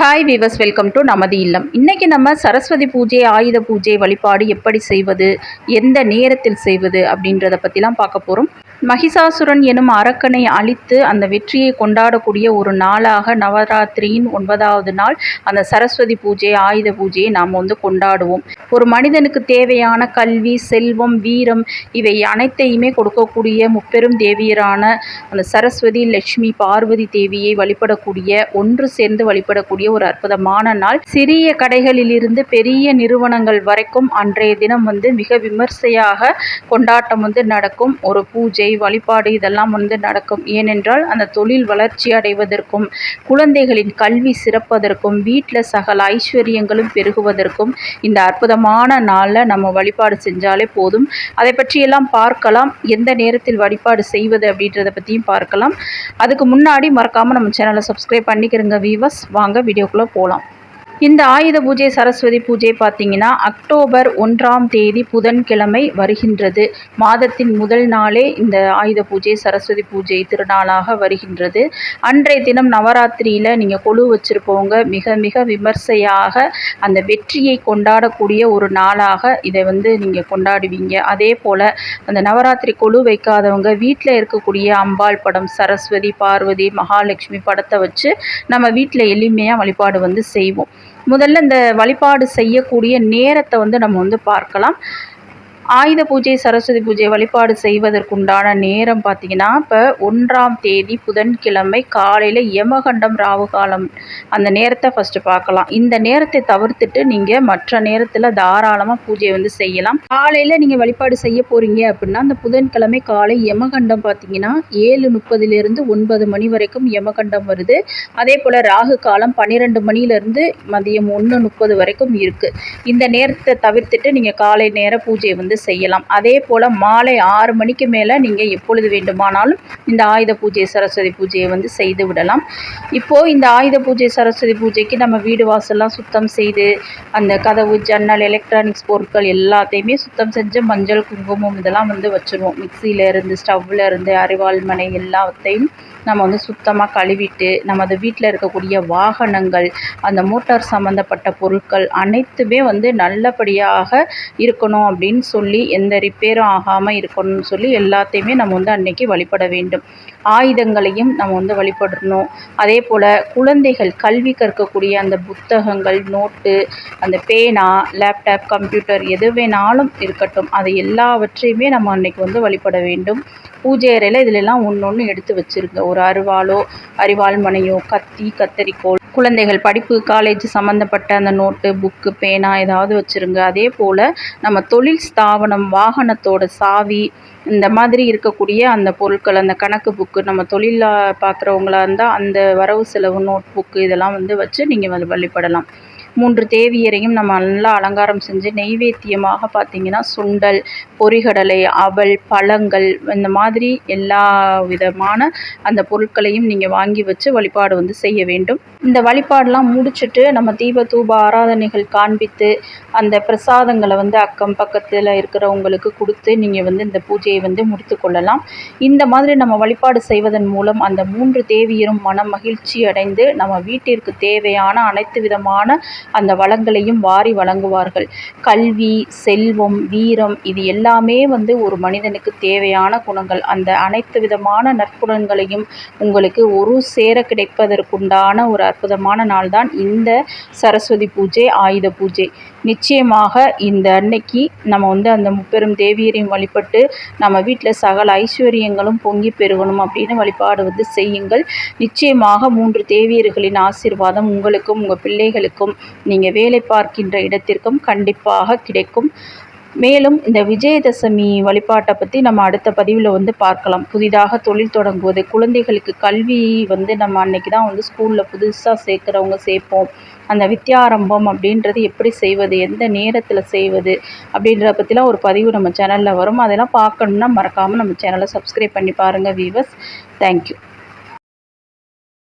Hi viewers welcome to நமது இல்லம். இன்றைக்கி நம்ம சரஸ்வதி பூஜை ஆயுத பூஜை வழிபாடு எப்படி செய்வது எந்த நேரத்தில் செய்வது அப்படின்றத பற்றிலாம் பார்க்க போகிறோம் மகிஷாசுரன் எனும் அரக்கனை அழித்து அந்த வெற்றியை கொண்டாடக்கூடிய ஒரு நாளாக நவராத்திரியின் ஒன்பதாவது நாள் அந்த சரஸ்வதி பூஜை ஆயுத பூஜையை நாம் வந்து கொண்டாடுவோம். ஒரு மனிதனுக்கு தேவையான கல்வி செல்வம் வீரம் இவை அனைத்தையுமே கொடுக்கக்கூடிய முப்பெரும் தேவியரான அந்த சரஸ்வதி லட்சுமி பார்வதி தேவியை வழிபடக்கூடிய ஒன்று சேர்ந்து வழிபடக்கூடிய ஒரு அற்புதமான நாள். சிறிய கடைகளிலிருந்து பெரிய நிறுவனங்கள் வரைக்கும் அன்றைய தினம் வந்து மிக விமர்சையாக கொண்டாட்டம் வந்து நடக்கும் ஒரு பூஜை. வழிபாடு இதெல்லாம் வந்து நடக்கும். ஏனென்றால் அந்த தொழில் வளர்ச்சி அடைவதற்கும் குழந்தைகளின் கல்வி சிறப்பதற்கும் வீட்டில் சகல ஐஸ்வர்யங்களும் பெருகுவதற்கும் இந்த அற்புதமான நாளில் நம்ம வழிபாடு செஞ்சாலே போதும். அதை பற்றியெல்லாம் பார்க்கலாம். எந்த நேரத்தில் வழிபாடு செய்வது அப்படின்றத பற்றியும் பார்க்கலாம். அதுக்கு முன்னாடி மறக்காமல் நம்ம சேனலை சப்ஸ்கிரைப் பண்ணிக்கிறோங்க வீவர்ஸ் வாங்க வீடியோக்குள்ளே போகலாம் இந்த ஆயுத பூஜை சரஸ்வதி பூஜை பார்த்தீங்கன்னா அக்டோபர் ஒன்றாம் தேதி புதன்கிழமை வருகின்றது. மாதத்தின் முதல் நாளே இந்த ஆயுத பூஜை சரஸ்வதி பூஜை திருநாளாக வருகின்றது. அன்றைய தினம் நவராத்திரியில் நீங்கள் கொழு வச்சுருப்பவங்க மிக மிக விமர்சையாக அந்த வெற்றியை கொண்டாடக்கூடிய ஒரு நாளாக இதை வந்து நீங்கள் கொண்டாடுவீங்க. அதே போல் அந்த நவராத்திரி கொழு வைக்காதவங்க வீட்டில் இருக்கக்கூடிய அம்பாள் படம் சரஸ்வதி பார்வதி மகாலட்சுமி படத்தை வச்சு நம்ம வீட்டில் எளிமையாக வழிபாடு வந்து செய்வோம். முதல்ல இந்த வழிபாடு செய்யக்கூடிய நேரத்தை வந்து நம்ம வந்து பார்க்கலாம். ஆயுத பூஜை சரஸ்வதி பூஜை வழிபாடு செய்வதற்குண்டான நேரம் பார்த்திங்கன்னா இப்போ ஒன்றாம் தேதி புதன்கிழமை காலையில் யமகண்டம் ராவு காலம். அந்த நேரத்தை ஃபஸ்ட்டு பார்க்கலாம். இந்த நேரத்தை தவிர்த்துட்டு நீங்கள் மற்ற நேரத்தில் தாராளமாக பூஜையை வந்து செய்யலாம். காலையில் நீங்கள் வழிபாடு செய்ய போகிறீங்க அப்படின்னா அந்த புதன்கிழமை காலை யமகண்டம் பார்த்தீங்கன்னா ஏழு முப்பதுலேருந்து ஒன்பது மணி வரைக்கும் யமகண்டம் வருது. அதே போல் ராகு காலம் பன்னிரெண்டு மணிலேருந்து மதியம் ஒன்று முப்பது வரைக்கும் இருக்குது இந்த நேரத்தை தவிர்த்துட்டு நீங்கள் காலை நேர பூஜையை வந்து செய்யலாம். அதே போல் மாலை ஆறு மணிக்கு மேலே நீங்கள் எப்பொழுது வேண்டுமானாலும் இந்த ஆயுத பூஜை சரஸ்வதி பூஜையை வந்து செய்து விடலாம். இப்போது இந்த ஆயுத பூஜை சரஸ்வதி பூஜைக்கு நம்ம வீடு வாசல்லாம் சுத்தம் செய்து அந்த கதவு ஜன்னல் எலக்ட்ரானிக்ஸ் பொருட்கள் எல்லாத்தையுமே சுத்தம் செஞ்சு மஞ்சள் குங்குமம் இதெல்லாம் வந்து வச்சுருவோம். மிக்சியிலேருந்து இருந்து ஸ்டவ்வில் மனை எல்லாத்தையும் நம்ம வந்து சுத்தமாக கழுவிட்டு நமது வீட்டில் இருக்கக்கூடிய வாகனங்கள் அந்த மோட்டார் சம்மந்தப்பட்ட பொருட்கள் அனைத்துமே வந்து நல்லபடியாக இருக்கணும் அப்படின்னு சொல்லி எந்த ரிப்பேரும் ஆகாமல் இருக்கணும்னு சொல்லி எல்லாத்தையுமே நம்ம வந்து அன்னைக்கு வழிபட வேண்டும். ஆயுதங்களையும் நம்ம வந்து வழிபடணும். அதே போல் குழந்தைகள் கல்வி கற்கக்கூடிய அந்த புத்தகங்கள் நோட்டு அந்த பேனா லேப்டாப் கம்ப்யூட்டர் எது வேணாலும் இருக்கட்டும் அது எல்லாவற்றையுமே நம்ம அன்னைக்கு வந்து வழிபட வேண்டும். பூஜை அறையில் இதிலெல்லாம் ஒன்று ஒன்று எடுத்து வச்சுருங்க ஒரு அருவாளோ அரிவாள் மனையோ கத்தி கத்தரிக்கோள் குழந்தைகள் படிப்பு காலேஜ் சம்மந்தப்பட்ட அந்த நோட்டு புக்கு பேனா ஏதாவது வச்சுருங்க. அதே போல் நம்ம தொழில் ஸ்தாபனம் வாகனத்தோட சாவி இந்த மாதிரி இருக்கக்கூடிய அந்த பொருட்கள் அந்த கணக்கு புக்கு நம்ம தொழிலாக பார்க்குறவங்களா இருந்தால் அந்த வரவு செலவு நோட் புக்கு இதெல்லாம் வந்து வச்சு நீங்கள் வழிபடலாம். மூன்று தேவியரையும் நம்ம நல்லா அலங்காரம் செஞ்சு நெய்வேத்தியமாக பார்த்திங்கன்னா சுண்டல் பொரிகடலை அவல் பழங்கள் இந்த மாதிரி எல்லா விதமான அந்த பொருட்களையும் நீங்கள் வாங்கி வச்சு வழிபாடு வந்து செய்ய வேண்டும். இந்த வழிபாடெலாம் முடிச்சுட்டு நம்ம தீப தூப ஆராதனைகள் காண்பித்து அந்த பிரசாதங்களை வந்து அக்கம் பக்கத்தில் இருக்கிறவங்களுக்கு கொடுத்து நீங்கள் வந்து இந்த பூஜையை வந்து முடித்து கொள்ளலாம். இந்த மாதிரி நம்ம வழிபாடு செய்வதன் மூலம் அந்த மூன்று தேவியரும் மன மகிழ்ச்சி அடைந்து நம்ம வீட்டிற்கு தேவையான அனைத்து விதமான அந்த வளங்களையும் வாரி வழங்குவார்கள். கல்வி செல்வம் வீரம் இது எல்லாமே வந்து ஒரு மனிதனுக்கு தேவையான குணங்கள். அந்த அனைத்து விதமான நற்குணங்களையும் உங்களுக்கு ஒரு சேர கிடைப்பதற்குண்டான ஒரு அற்புதமான நாள் தான் இந்த சரஸ்வதி பூஜை ஆயுத பூஜை. நிச்சயமாக இந்த அன்னைக்கு நம்ம வந்து அந்த முப்பெரும் தேவியரையும் வழிபட்டு நம்ம வீட்டில் சகல ஐஸ்வர்யங்களும் பொங்கி பெருகணும் அப்படின்னு வழிபாடு வந்து செய்யுங்கள். நிச்சயமாக மூன்று தேவியர்களின் ஆசீர்வாதம் உங்களுக்கும் உங்கள் பிள்ளைகளுக்கும் நீங்கள் வேலை பார்க்கின்ற இடத்திற்கும் கண்டிப்பாக கிடைக்கும். மேலும் இந்த விஜயதசமி வழிபாட்டை பற்றி நம்ம அடுத்த பதிவில் வந்து பார்க்கலாம். புதிதாக தொழில் தொடங்குவது குழந்தைகளுக்கு கல்வி வந்து நம்ம அன்னைக்கு தான் வந்து ஸ்கூலில் புதுசாக சேர்க்குறவங்க சேர்ப்போம். அந்த வித்யாரம்பம் அப்படின்றது எப்படி செய்வது எந்த நேரத்தில் செய்வது அப்படின்றத பற்றிலாம் ஒரு பதிவு நம்ம சேனலில் வரும். அதெல்லாம் பார்க்கணுன்னா மறக்காமல் நம்ம சேனலை சப்ஸ்கிரைப் பண்ணி பாருங்கள் வீவர்ஸ் தேங்க்யூ